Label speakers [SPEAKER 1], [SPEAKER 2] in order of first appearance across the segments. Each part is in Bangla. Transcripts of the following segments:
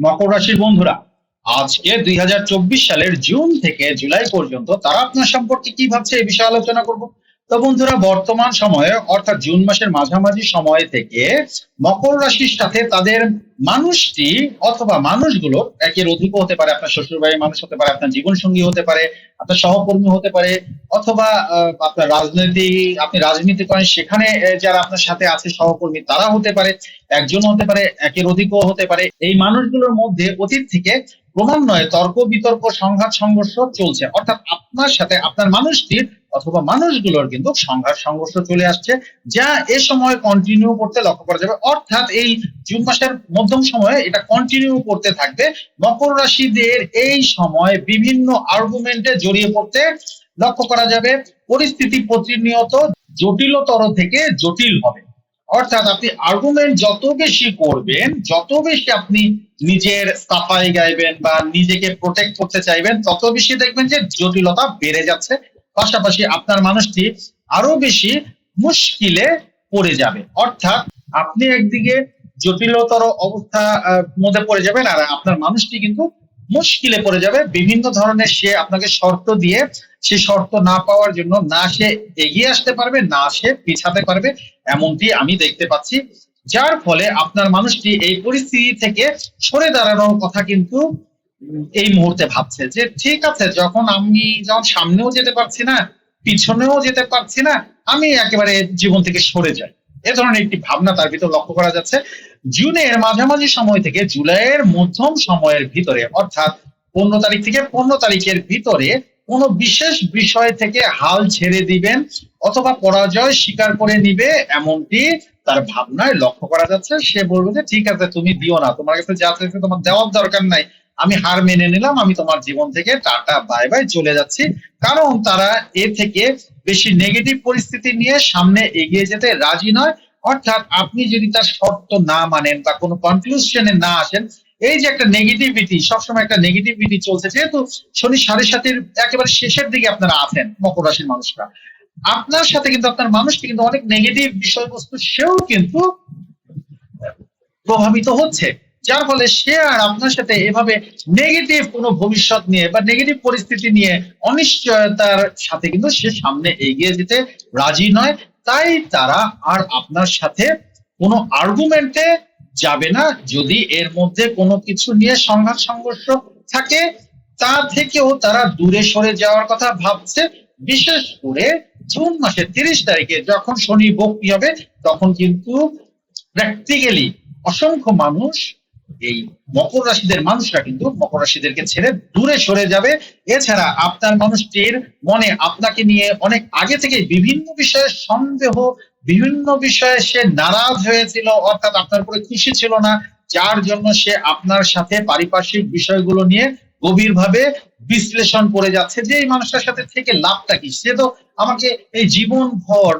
[SPEAKER 1] মকর রাশির বন্ধুরা, আজকে দুই হাজার চব্বিশ সালের জুন থেকে জুলাই পর্যন্ত তারা আপনার সম্পর্কে কি ভাবছে এই বিষয়ে আলোচনা করব। তো বন্ধুরা, বর্তমান সময়ে, অর্থাৎ জুন মাসের মাঝামাঝি সময় থেকে মকর রাশির সাথে তাদের মানুষটি অথবা মানুষগুলো একের অধিক হতে পারে, আপনার শ্বশুর বাড়ির মানুষ হতে পারে, আপনার জীবন সঙ্গী হতে পারে, আপনার সহকর্মী হতে পারে, অথবা আপনার রাজনীতি, আপনি রাজনীতি করেন, সেখানে যারা আপনার সাথে আছে, সহকর্মী, তারা হতে পারে, একজন হতে পারে, একের অধিকও হতে পারে। এই মানুষগুলোর মধ্যে অতীত থেকে ক্রমান্বয়ে তর্ক বিতর্ক, সংঘাত, সংঘর্ষ চলছে। অর্থাৎ আপনার সাথে, আপনার মানুষটির অথবা মানুষগুলোর কিন্তু সংঘাত সংঘর্ষ চলে আসছে, যা এ সময় কন্টিনিউ করতে লক্ষ্য করা যাবে। অর্থাৎ এই জুন মাসের মধ্যম সময়ে এটা কন্টিনিউ করতে থাকবে। মকর রাশিদের এই সময় বিভিন্ন আর্গুমেন্টে জড়িয়ে পড়তে লক্ষ্য করা যাবে। পরিস্থিতি প্রতিনিয়ত জটিলতর থেকে জটিল হবে। অর্থাৎ আপনি আর্গুমেন্ট যত বেশি করবেন, যত বেশি আপনি নিজের সাফাই গাইবেন বা নিজেকে প্রোটেক্ট করতে চাইবেন, তত বেশি দেখবেন যে জটিলতা বেড়ে যাচ্ছে। পাশাপাশি আপনার মানুষটি আরও বেশি মুশকিলে পড়ে যাবে। অর্থাৎ আপনি একদিকে জটিলতর অবস্থা মধ্যে পড়ে যাবেন আর আপনার মানুষটি কিন্তু মুশকিলে পড়ে যাবে। বিভিন্ন ধরনের সে আপনাকে শর্ত দিয়ে সে শর্ত না পাওয়ার জন্য না সে এগিয়ে আসতে পারবে, না সে পিছাতে পারবে, এমনটি আমি দেখতে পাচ্ছি। যার ফলে আপনার মানুষটি এই পরিস্থিতি থেকে সরে দাঁড়ানোর কথা কিন্তু এই মুহূর্তে ভাবছে যে ঠিক আছে, যখন আমি যখন সামনেও যেতে পারছি না, পিছনেও যেতে পারছি না, আমি একেবারে জীবন থেকে সরে যাই। এ ধরনের একটি ভাবনা তার ভিতর লক্ষ্য করা যাচ্ছে। জুনের মাঝামাঝি সময় থেকে জুলাইয়ের মধ্যম সময়ের ভিতরে, অর্থাৎ পনেরো তারিখ থেকে পনেরো তারিখের ভিতরে কোনো বিশেষ বিষয় থেকে হাল ছেড়ে দিবেন অথবা পরাজয় স্বীকার করে নিবে এমনটি তার ভাবনায় লক্ষ্য করা যাচ্ছে। সে বলবে যে, ঠিক আছে, তুমি দিও না। তোমার কাছে যা তোমার দেওয়ার দরকার নাই। আমি হার মেনে নিলাম, আমি তোমার জীবন থেকে টাটা বাই বাই চলে যাচ্ছি। কারণ তারা এ থেকে বেশি নেগেটিভ পরিস্থিতি নিয়ে সামনে এগিয়ে যেতে রাজি নয়। অর্থাৎ আপনি যদি তার শর্ত না মানেন বা কোনো কনক্লুশনে না আসেন, এই যে একটা নেগেটিভিটি সবসময় একটা নেগেটিভিটি চলছে, যেহেতু শনি সাড়ে সাতের একেবারে শেষের দিকে আপনারা আছেন, মকর রাশির মানুষরা। আপনার সাথে কিন্তু আপনার মানুষটি কিন্তু অনেক নেগেটিভ বিষয়বস্তু সেও কিন্তু প্রভাবিত হচ্ছে। যার ফলে সে আর আপনার সাথে এভাবে নেগেটিভ কোনো ভবিষ্যৎ নিয়ে বা নেগেটিভ পরিস্থিতি নিয়ে অনিশ্চয়তার সাথে কিন্তু সে সামনে এগিয়ে যেতে রাজি নয়। তাই তারা আর আপনার সাথে কোনো আর্গুমেন্টে যাবে না। যদি এর মধ্যে কোনো কিছু নিয়ে সংঘাত সংঘর্ষ থাকে, তা থেকেও তারা দূরে সরে যাওয়ার কথা ভাবছে। বিশেষ করে জুন মাসের তিরিশ তারিখে যখন শনি বক্তি হবে, তখন কিন্তু প্র্যাকটিক্যালি অসংখ্য মানুষ এই মকর রাশিদের মানুষরা কিন্তু মকর রাশিদেরকে ছেড়ে দূরে সরে যাবে। এছাড়া আপনার মানুষটির মনে আপনাকে নিয়ে অনেক আগে থেকে বিভিন্ন বিষয়ে সন্দেহ, বিভিন্ন বিষয়ে সে নারাজ হয়েছিল, অর্থাৎ আপনার উপরে খুশি ছিল না, যার জন্য সে আপনার সাথে পারিপার্শ্বিক বিষয়গুলো নিয়ে গভীরভাবে বিশ্লেষণ করে যাচ্ছে যে এই মানুষটার সাথে থেকে লাভটা কি? সে তো আমাকে এই জীবন ভর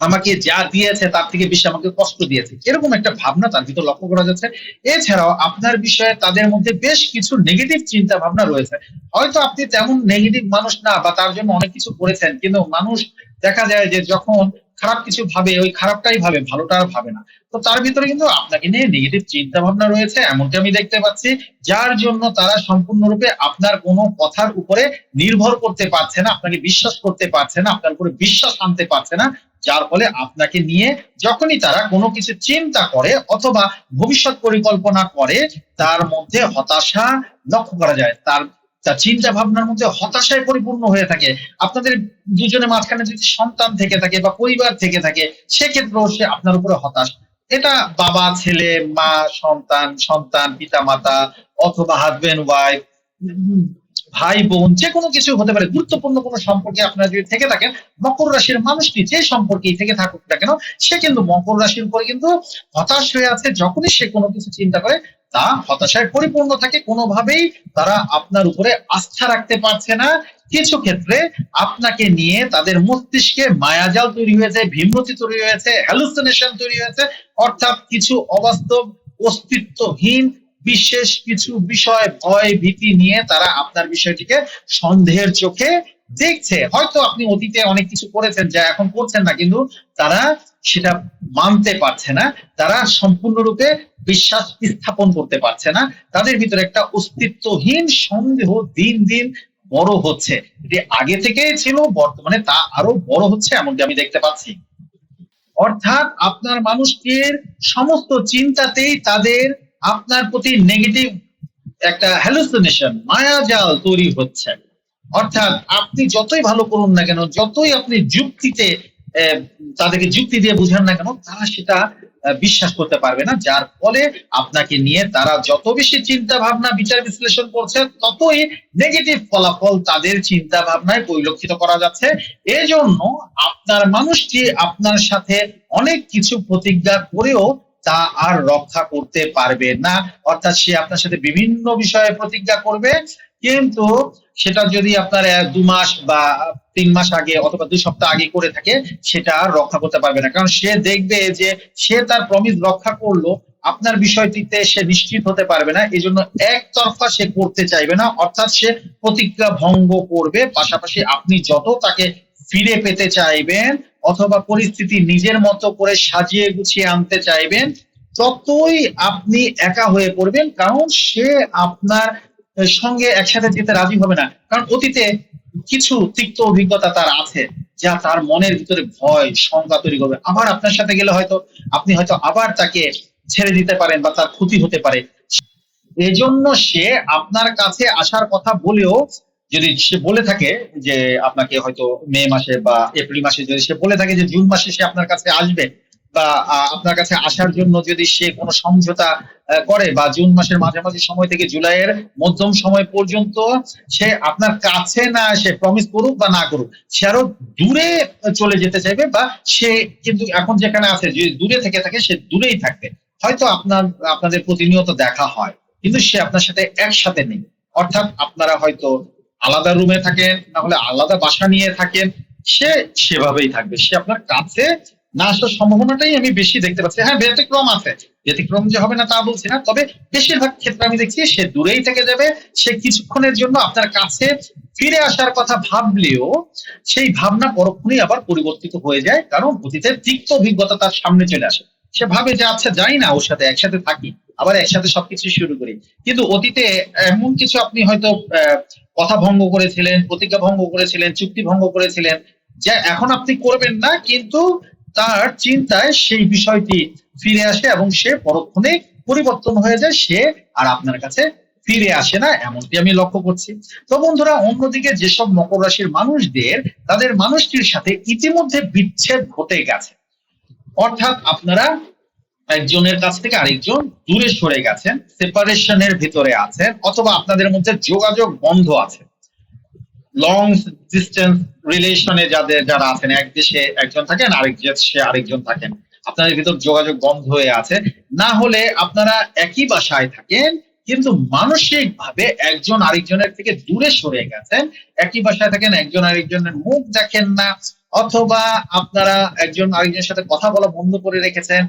[SPEAKER 1] আমাকে যা দিয়েছে তার থেকে বেশি আমাকে কষ্ট দিয়েছে। এরকম একটা ভাবনা তার ভিতর লক্ষ্য করা যাচ্ছে। এছাড়াও আপনার বিষয়ে তাদের মধ্যে বেশ কিছু নেগেটিভ চিন্তা ভাবনা রয়েছে। হয়তো আপনি তেমন নেগেটিভ মানুষ না বা তার জন্য অনেক কিছু করেছেন, কিন্তু মানুষ দেখা যায় যে যখন খারাপ কিছু ভাবে, ওই খারাপটাই ভাবে, ভালোটা আর ভাবে না। তো তার ভিতরে কিন্তু আপনাকে নিয়ে নেগেটিভ চিন্তা ভাবনা রয়েছে, এমনটি আমি দেখতে পাচ্ছি, যার জন্য তারা সম্পূর্ণরূপে আপনার কোনো কথার উপরে নির্ভর করতে পারছে না, আপনাকে বিশ্বাস করতে পারছে না, আপনার উপরে বিশ্বাস আনতে পারছে না। যার ফলে আপনাকে নিয়ে যখনই তারা কোনো কিছু চিন্তা করে অথবা ভবিষ্যৎ পরিকল্পনা করে, তার মধ্যে হতাশা লক্ষ্য করা যায়। তার তার চিন্তা ভাবনার মধ্যে হতাশায় পরিপূর্ণ হয়ে থাকে। আপনাদের দুজনের মাঝখানে যদি সন্তান থেকে থাকে বা পরিবার থেকে থাকে, সেক্ষেত্রেও সে আপনার উপরে হতাশ। এটা বাবা, ছেলে, মা, সন্তান সন্তান পিতা মাতা অথবা হাজবেন্ড ওয়াইফ ভাই, বোন, যে কোনো কিছু হতে পারে। গুরুত্বপূর্ণ কোনো সম্পর্কে আপনারা যদি থেকে থাকেন, মকর রাশির মানুষটি যে সম্পর্কেই থেকে থাকুক না কেন, সে কিন্তু মকর রাশির উপরে কিন্তু হতাশ হয়ে আছে। যখনই সে কোনো কিছু চিন্তা করে, তা হতাশায় পরিপূর্ণ থাকে। কোনোভাবেই তারা আপনার উপরে আস্থা রাখতে পারছে না। কিছু ক্ষেত্রে আপনাকে নিয়ে তাদের মস্তিষ্কে মায়াজাল তৈরি হয়েছে ভীমরতি তৈরি হয়েছে হ্যালুসিনেশন তৈরি হয়েছে। অর্থাৎ কিছু অবাস্তব, অস্তিত্বহীন বিশেষ কিছু বিষয়, ভয়, ভীতি নিয়ে তারা আপনার বিষয়টিকে সন্দেহের চোখে দেখছে। হয়তো আপনি অতীতে অনেক কিছু করেছেন যা এখন করছেন না, কিন্তু তারা সেটা মানতে পারছে না। তারা সম্পূর্ণরূপে বিশ্বাস স্থাপন করতে পারছে না। তাদের ভিতরে একটা অস্তিত্বহীন সন্দেহ দিন দিন বড় হচ্ছে। এটি আগে থেকেই ছিল, বর্তমানে তা আরও বড় হচ্ছে, এমনটি আমি দেখতে পাচ্ছি। অর্থাৎ আপনার মানুষটির সমস্ত চিন্তাতেই তাদের আপনার প্রতি নেগেটিভ একটা হ্যালুসিনেশন মায়াজাল তৈরি হচ্ছে। অর্থাৎ আপনি যতই ভালো করুন না কেন, যতই আপনি যুক্তিতে তাদেরকে যুক্তি দিয়ে বুঝান না কেন, তারা সেটা বিশ্বাস করতে পারবে না, যার ফলে আপনাকে নিয়ে তারা যত বেশি চিন্তা ভাবনা বিচার বিশ্লেষণ করছে, ততই নেগেটিভ ফলাফল তাদের চিন্তা ভাবনায় পরিলক্ষিত করা যাচ্ছে। এজন্য আপনার মানুষটি আপনার সাথে অনেক কিছু প্রতিজ্ঞা করেও তা আর রক্ষা করতে পারবে না। অর্থাৎ সে আপনার সাথে বিভিন্ন বিষয়ে প্রতিজ্ঞা করবে, কিন্তু সেটা যদি আপনার দু মাস বা তিন মাস আগে অথবা দুই সপ্তাহ আগে করে থাকে, সেটা আর রক্ষা করতে পারবে না। কারণ সে দেখবে যে সে তার প্রমিস রক্ষা করল, আপনার বিষয়টিতে সে নিশ্চিত হতে পারবে না। এই জন্য একতরফা সে করতে চাইবে না, অর্থাৎ সে প্রতিজ্ঞা ভঙ্গ করবে। পাশাপাশি আপনি যত তাকে ফিরে পেতে চাইবেন অথবা পরিস্থিতি নিজের মতো করে সাজিয়ে গুছিয়ে আনতে চাইবেন, ততই আপনি একা হয়ে পড়বেন, কারণ সে আপনার সঙ্গে একসাথে যেতে রাজি হবে না। কারণ অতীতে কিছু তিক্ত অভিজ্ঞতা তার আছে, যা তার মনের ভিতরে ভয়, শঙ্কা তৈরি করবে। আবার আপনার সাথে গেলে হয়তো আপনি হয়তো আবার তাকে ছেড়ে দিতে পারেন বা তার ক্ষতি হতে পারে। এজন্য সে আপনার কাছে আসার কথা বলেও যদি সে বলে থাকে যে আপনাকে হয়তো মে মাসে বা এপ্রিল মাসে যদি সে বলে থাকে যে জুন মাসে সে আপনার কাছে আসবে বা আপনার কাছে আসার জন্য যদি সে কোনো সমঝোতা করে বা জুন মাসের মাঝামাঝি সময় থেকে জুলাইয়ের মধ্যম সময় পর্যন্ত সে আপনার কাছে না সে প্রমিস করুক বা না করুক, সে আরও দূরে চলে যেতে চাইবে বা সে কিন্তু এখন যেখানে আছে, যে দূরে থেকে থাকে সে দূরেই থাকবে। হয়তো আপনার, আপনাদের প্রতিনিয়ত দেখা হয়, কিন্তু সে আপনার সাথে একসাথে নেই। অর্থাৎ আপনারা হয়তো আলাদা রুমে থাকেন না হলে আলাদা বাসা নিয়ে থাকেন, সে সেভাবেই থাকবে। সে আপনার কাছে না আসার সম্ভাবনাটাই আমি বেশি দেখতে পাচ্ছি। হ্যাঁ ব্যতিক্রম আছে। ব্যতিক্রম যে হবে না তা বলছি না, তবে বেশিরভাগ ক্ষেত্রে আমি দেখছি সে দূরেই থেকে যাবে। সে কিছুক্ষণের জন্য আপনার কাছে ফিরে আসার কথা ভাবলেও সেই ভাবনা পরক্ষণেই আবার পরিবর্তিত হয়ে যায়, কারণ অতীতের তিক্ত অভিজ্ঞতা তার সামনে চলে আসে। সে ভাবে যে আচ্ছা যাই না, ওর সাথে একসাথে থাকি। আবার একসাথে সবকিছু শুরু করি। কিন্তু অতীতে এমন কিছু আপনি হয়তো কথা ভঙ্গ করেছিলেন, প্রতিজ্ঞা ভঙ্গ করেছিলেন, চুক্তি ভঙ্গ করেছিলেন, যা এখন আপনি করবেন না, কিন্তু তার চিন্তায় সেই বিষয়টি ফিরে আসে এবং সে পরক্ষণে পরিবর্তন হয়ে যায়, সে আর আপনার কাছে ফিরে আসে না, এমনটি আমি লক্ষ্য করছি। তো বন্ধুরা, অন্যদিকে যেসব মকর রাশির মানুষদের, তাদের মানুষটির সাথে ইতিমধ্যে বিচ্ছেদ ঘটে গেছে। অর্থাৎ আপনারা একজনের কাছ থেকে আরেকজন দূরে সরে গেছেন সেপারেশনের ভিতরে আছেন, অথবা আপনাদের মধ্যে যোগাযোগ বন্ধ আছে। লং ডিস্টেন্স রিলেশনে যাদের যারা আছেন, এক দেশে একজন থাকেন, আরেক দেশে আরেকজন থাকেন, আপনাদের ভিতর যোগাযোগ বন্ধ হয়ে আছে। না হলে আপনারা একই বাসায় থাকেন কিন্তু মানসিক ভাবে একজন আরেকজনের থেকে দূরে সরে গেছেন। একই বাসায় থাকেন, একজন আরেকজনের মুখ দেখেন না, অথবা আপনারা একজন আরেকজনের সাথে কথা বলা বন্ধ করে রেখেছেন।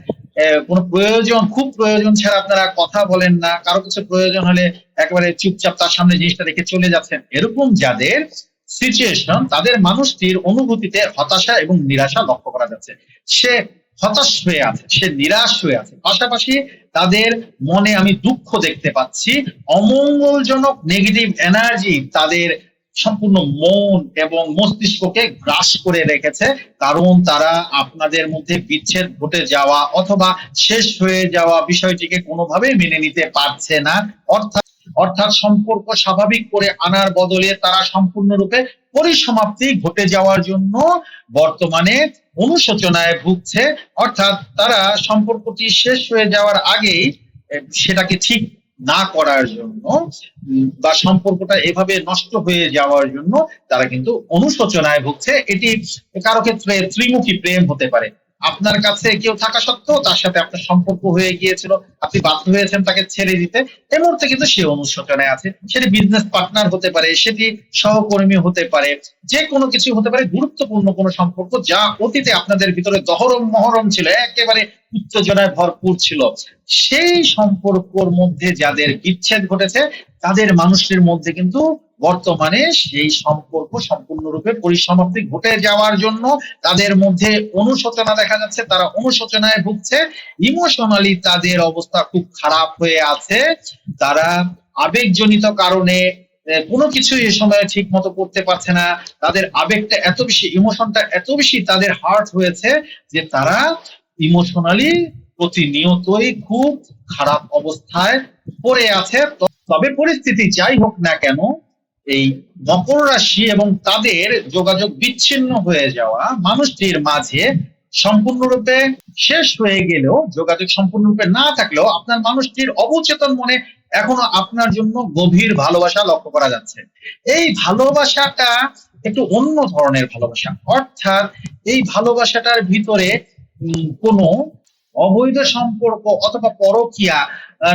[SPEAKER 1] কোনো প্রয়োজন, খুব প্রয়োজন ছাড়া আপনারা কথা বলেন না। কারও কিছু প্রয়োজন হলে একেবারে চুপচাপ তার সামনে জিনিসটা রেখে চলে যাচ্ছেন। এরকম যাদের সিচুয়েশন তাদের মানুষটির অনুভূতিতে হতাশা এবং নিরাশা লক্ষ্য করা যাচ্ছে। সে হতাশ হয়ে আছে, সে নিরাশ হয়ে আছে। পাশাপাশি তাদের মনে আমি দুঃখ দেখতে পাচ্ছি। অমঙ্গলজনক নেগেটিভ এনার্জি তাদের সম্পূর্ণ মন এবং মস্তিষ্ককে গ্রাস করে রেখেছে। কারণ তারা আপনাদের মধ্যে বিচ্ছেদ ঘটে যাওয়া অথবা শেষ হয়ে যাওয়া বিষয়টিকে কোনোভাবেই মেনে নিতে পারছে না। অর্থাৎ অর্থাৎ সম্পর্ক স্বাভাবিক করে আনার বদলে তারা সম্পূর্ণরূপে পরিসমাপ্তি ঘটে যাওয়ার জন্য বর্তমানে অনুশোচনায় ভুগছে, অর্থাৎ তারা সম্পর্কটি শেষ হয়ে যাওয়ার আগেই সেটাকে ঠিক না করার জন্য বা সম্পর্কটা এভাবে নষ্ট হয়ে যাওয়ার জন্য তারা কিন্তু অনুশোচনায় ভুগছে। এটি কারও ক্ষেত্রে ত্রিমুখী প্রেম হতে পারে। আপনার কাছে কেউ থাকা সত্ত্বেও তার সাথে আপনার সম্পর্ক হয়ে গিয়েছিল, আপনি বাধ্য হয়েছেন তাকে ছেড়ে দিতে। এই মুহূর্তে কিন্তু সে অনুশোচনায় আছে। সেটি বিজনেস পার্টনার হতে পারে, সেটি সহকর্মী হতে পারে, যে কোনো কিছু হতে পারে, গুরুত্বপূর্ণ কোনো সম্পর্ক যা অতীতে আপনাদের ভিতরে দহরম মহরম ছিল, একেবারে উত্তেজনায় ভরপুর ছিল। সেই সম্পর্কর মধ্যে যাদের বিচ্ছেদ ঘটেছে, তাদের মানুষের মধ্যে কিন্তু বর্তমানে সেই সম্পর্ক সম্পূর্ণরূপে পরিসমাপ্তি ঘটে যাওয়ার জন্য তাদের মধ্যে অনুশোচনা দেখা যাচ্ছে, তারা অনুশোচনায় ভুগছে। ইমোশনালি তাদের অবস্থা খুব খারাপ হয়ে আছে। তারা আবেগজনিত কারণে কোনো কিছু এ সময় ঠিক মতো করতে পারছে না। তাদের আবেগটা এত বেশি, ইমোশনটা এত বেশি তাদের হার্ট হয়েছে যে তারা ইমোশনালি প্রতিনিয়তই খুব খারাপ অবস্থায় পড়ে আছে। তবে পরিস্থিতি যাই হোক না কেন এই মকর রাশি এবং তাদের যোগাযোগ বিচ্ছিন্ন হয়ে যাওয়া মানুষটির মাঝে সম্পূর্ণরূপে শেষ হয়ে গেলেও, যোগাযোগ সম্পূর্ণরূপে না থাকলেও আপনার মানুষটির অবচেতন মনে এখনও আপনার জন্য গভীর ভালোবাসা লক্ষ্য করা যাচ্ছে। এই ভালোবাসাটা একটু অন্য ধরনের ভালোবাসা। অর্থাৎ এই ভালোবাসাটার ভিতরে কোনো অবৈধ সম্পর্ক অথবা পরকীয়া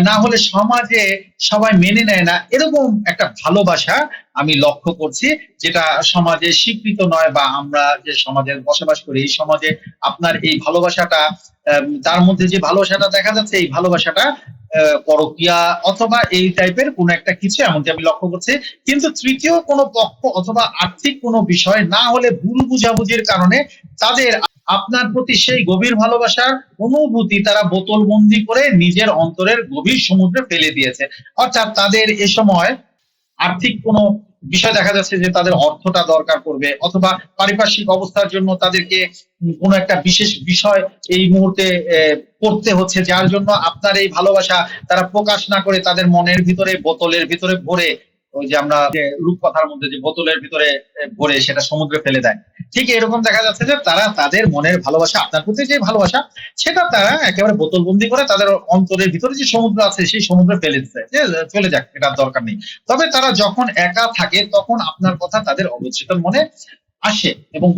[SPEAKER 1] না হলে সমাজে সবাই মেনে নেয় না, এরকম একটা ভালোবাসা আমি লক্ষ্য করছি, যেটা সমাজে স্বীকৃত নয় বা আমরা যে সমাজে বসবাস করি, এই সমাজে আপনার এই ভালোবাসাটা তার মধ্যে যে ভালোবাসাটা দেখা যাচ্ছে, এই ভালোবাসাটা পরকীয়া অথবা এই টাইপের কোন একটা কিছু এমনটি আমি লক্ষ্য করছি। কিন্তু তৃতীয় কোনো পক্ষ অথবা আর্থিক কোনো বিষয় না হলে ভুল বুঝাবুঝির কারণে তাদের আপনার প্রতি সেই গভীর ভালোবাসার অনুভূতি তারা বোতল বন্দি করে নিজের অন্তরের গভীর সমুদ্রে ফেলে দিয়েছে। অর্থাৎ তাদের এ সময় আর্থিক কোনো বিষয় দেখা যাচ্ছে যে তাদের অর্থটা দরকার পড়বে অথবা পারিপার্শ্বিক অবস্থার জন্য তাদেরকে কোনো একটা বিশেষ বিষয় এই মুহূর্তে করতে হচ্ছে, যার জন্য আপনার এই ভালোবাসা তারা প্রকাশ না করে তাদের মনের ভিতরে, বোতলের ভিতরে ভরে, ওই যে আমরা রূপকথার মধ্যে যে বোতলের ভিতরে ভরে সেটা সমুদ্রে ফেলে দেয়। ঠিক এরকম দেখা যাচ্ছে যে তারা তাদের মনের ভালোবাসা, আপনার প্রতি যে ভালোবাসা, সেটা তারা একেবারে বোতলবন্দি করে তাদের অন্তরের ভিতরে যে সমুদ্র আছে, সেই সমুদ্রে ফেলে দিচ্ছে যে চলে যাক, এটার দরকার নেই। তবে তারা যখন একা থাকে, তখন আপনার কথা তাদের অবচেতন মনে আসে এবং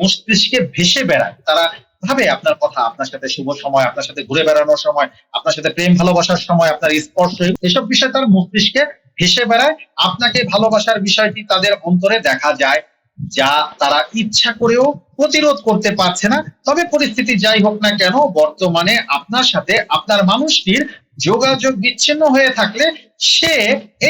[SPEAKER 1] মস্তিষ্কে ভেসে বেড়ায়। তারা ভাবে আপনার কথা, আপনার সাথে শুভ সময়, আপনার সাথে ঘুরে বেড়ানোর সময়, আপনার সাথে প্রেম ভালোবাসার সময়, আপনার স্পর্শ, এসব বিষয় তার মস্তিষ্কে ভেসে বেড়ায়। আপনাকে ভালোবাসার বিষয়টি তাদের অন্তরে দেখা যায় যা তারা ইচ্ছা করেও প্রতিরোধ করতে পারছে না। তবে পরিস্থিতি যাই হোক না কেন, বর্তমানে আপনার সাথে আপনার মানুষটির যোগাযোগ বিচ্ছিন্ন হয়ে থাকলে সে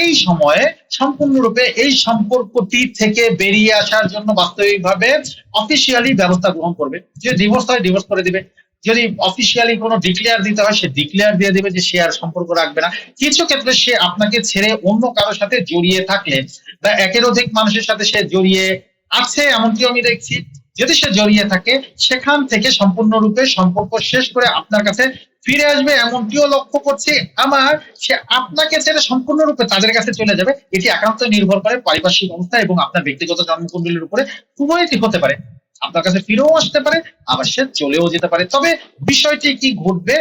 [SPEAKER 1] এই সময়ে সম্পূর্ণরূপে এই সম্পর্কটি থেকে বেরিয়ে আসার জন্য বাস্তবিকভাবে অফিসিয়ালি ব্যবস্থা গ্রহণ করবে। যে ডিভোর্স হয় ডিভোর্স করে দিবে। যদি অফিসিয়ালি কোনো ডিক্লেয়ার দিতে হয়, সে ডিক্লেয়ার দিয়ে দিবে যে সে আর সম্পর্ক রাখবে না। কিছু ক্ষেত্রে সে আপনাকে ছেড়ে অন্য কারোর সাথে জড়িয়ে থাকলে বা একের অধিক মানুষের সাথে সে জড়িয়ে আছে, এমনকি আমি দেখছি, যদি সে জড়িয়ে থাকে, সেখান থেকে সম্পূর্ণরূপে সম্পর্ক শেষ করে আপনার কাছে ফিরে আসবে, এমনটিও লক্ষ্য করছি। আমার, সে আপনাকে ছেড়ে সম্পূর্ণরূপে তাদের কাছে চলে যাবে, এটি একান্ত নির্ভর করে পারিপার্শ্বিক অবস্থা এবং আপনার ব্যক্তিগত জন্মকুণ্ডলীর উপরে উভয়টি হতে পারে। আপনার কাছে ফিরেও আসতে পারে, আবার সে চলেও যেতে পারে। তবে বিষয়টি কি ঘটবে,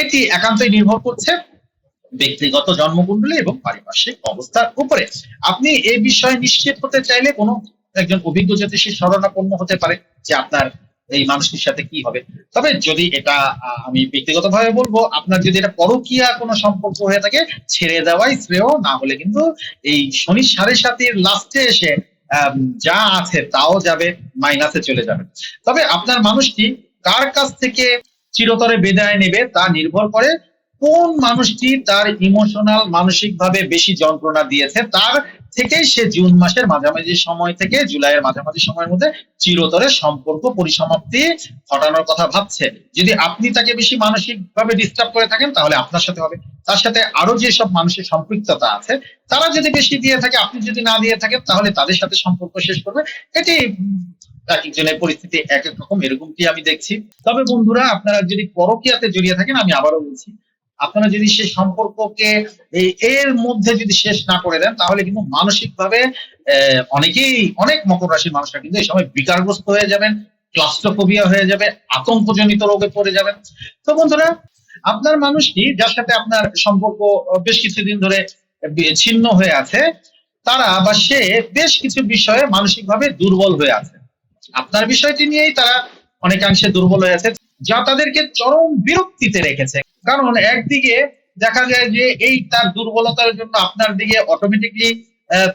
[SPEAKER 1] এটি একান্তই নির্ভর করছে ব্যক্তিগত জন্মকুণ্ডলী এবং পারিপার্শ্বিক অবস্থার উপরে। আপনি এই বিষয়ে নিশ্চিত হতে চাইলে কোনো একজন অভিজ্ঞ জ্যোতিষীর শরণাপন্ন হতে পারে যে আপনার এই মানুষটির সাথে কি হবে। তবে যদি এটা আমি ব্যক্তিগতভাবে বলব, আপনার যদি এটা পরকীয়া কোনো সম্পর্ক হয়ে থাকে, ছেড়ে দেওয়াই শ্রেয়, না হলে কিন্তু এই শনি সাড়ে সাতির লাস্টে এসে যা আছে তাও যাবে মাইনাসে চলে যাবে। তবে আপনার মানুষটি কার কাছ থেকে চিরতরে বিদায় নেবে তা নির্ভর করে কোন মানুষটি তার ইমোশনাল মানসিক ভাবে বেশি যন্ত্রণা দিয়েছে, তার থেকেই সে জুন মাসের মাঝামাঝি সময় থেকে জুলাইয়ের মাঝামাঝি সময়ের মধ্যে চিরতরে সম্পর্ক পরিসমাপ্তি ঘটানোর কথা ভাবছে। যদি আপনি তাকে বেশি মানসিক ভাবে ডিস্টার্ব করে থাকেন, তাহলে আপনার সাথে হবে। তার সাথে আরও যেসব মানুষের সম্পৃক্ততা আছে, তারা যদি বেশি দিয়ে থাকে, আপনি যদি না দিয়ে থাকেন, তাহলে তাদের সাথে সম্পর্ক শেষ করবে। এটি এক একজনের পরিস্থিতি এক এক রকম, এরকমটি আমি দেখছি। তবে বন্ধুরা, আপনারা যদি পরকিয়াতে জড়িয়ে থাকেন, আমি আবারও বলছি আপনারা যদি সেই সম্পর্ককে এর মধ্যে যদি শেষ না করে দেন, তাহলে কিন্তু মানসিক ভাবে অনেকেই, অনেক মকর রাশির মানুষরা কিন্তু এই সময় বিকারগ্রস্ত হয়ে যাবেন, ক্লাস্ট্রোফোবিয়া হয়ে যাবে, আতঙ্কজনিত রোগে পড়ে যাবেন। তো বন্ধুরা, আপনার মানুষটি যার সাথে আপনার সম্পর্ক বেশ কিছুদিন ধরে ছিন্ন হয়ে আছে, তারা বা সে বেশ কিছু বিষয়ে মানসিকভাবে দুর্বল হয়ে আছে। আপনার বিষয়টি নিয়েই তারা অনেকাংশে দুর্বল হয়ে আছে, যা তাদেরকে চরম বিরক্তিতে রেখেছে। কারণ একদিকে দেখা যায় যে এই তার দুর্বলতার জন্য আপনার দিকে অটোমেটিকলি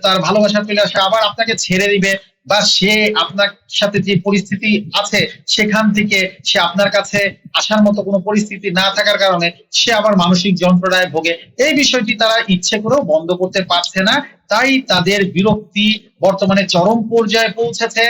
[SPEAKER 1] তার ভালোবাসা চলে আসে, আবার আপনাকে ছেড়ে দিবে বা সে আপনার সাথে যে পরিস্থিতি আছে সেখান থেকে সে আপনার কাছে আসার মতো কোনো পরিস্থিতি না থাকার কারণে সে আবার মানসিক যন্ত্রণায় ভোগে। এই বিষয়টি তারা ইচ্ছে করেও বন্ধ করতে পারছে না, তাই তাদের বিরক্তি বর্তমানে চরম পর্যায়ে পৌঁছেছে।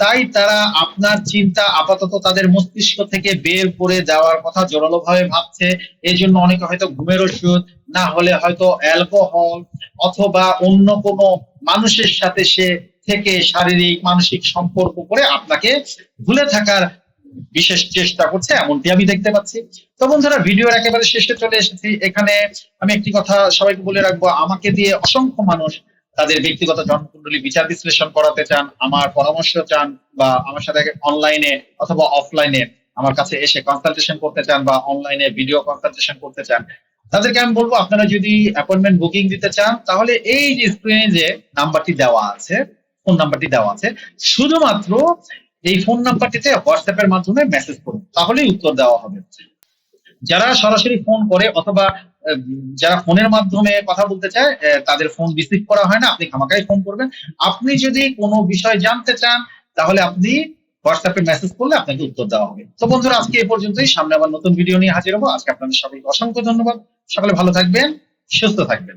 [SPEAKER 1] তাই তারা আপনার চিন্তা আপাতত তাদের মস্তিষ্ক থেকে বের করে দেওয়ার কথা জোরালো ভাবে ভাবছে। এই জন্য অনেকে হয়তো ঘুমের ওষুধ, না হলে হয়তো অ্যালকোহল অথবা অন্য কোনো মানুষের সাথে সে থেকে শারীরিক, মানসিক সম্পর্ক করে আপনাকে ভুলে থাকার বিশেষ চেষ্টা করছে, এমনটি আমি দেখতে পাচ্ছি। তো বন্ধুরা, ভিডিওর একেবারে শেষে চলে এসেছি। এখানে আমি একটি কথা সবাইকে বলে রাখব, আমাকে দিয়ে অসংখ্য মানুষ তাদের ব্যক্তিগত জন্মকুণ্ডলী বিচার বিশ্লেষণ করাতে চান, আমার পরামর্শ চান বা আমার সাথে অনলাইনে অথবা অফলাইনে আমার কাছে এসে কনসালটেশন করতে চান বা অনলাইনে ভিডিও কনসালটেশন করতে চান। তাদেরকে আমি বলব, আপনারা যদি অ্যাপয়েন্টমেন্ট বুকিং দিতে চান, তাহলে এই যে স্ক্রিনে যে নাম্বারটি দেওয়া আছে ফোন নাম্বারটি দেওয়া আছে, শুধুমাত্র এই ফোন নাম্বারটিতে হোয়াটসঅ্যাপের মাধ্যমে মেসেজ করুন, তাহলেই উত্তর দেওয়া হবে। যারা সরাসরি ফোন করে অথবা যারা ফোনের মাধ্যমে কথা বলতে চায় তাদের ফোন রিসিভ করা হয় না, আপনি খামাকাই ফোন করবেন। আপনি যদি কোনো বিষয় জানতে চান, তাহলে আপনি হোয়াটসঅ্যাপে মেসেজ করলে আপনাকে উত্তর দেওয়া হবে। তো বন্ধুরা, আজকে এ পর্যন্তই। সামনে আবার নতুন ভিডিও নিয়ে হাজির হব। আজকে আপনাদের সবাই অসংখ্য ধন্যবাদ। সকালে ভালো থাকবেন, সুস্থ থাকবেন।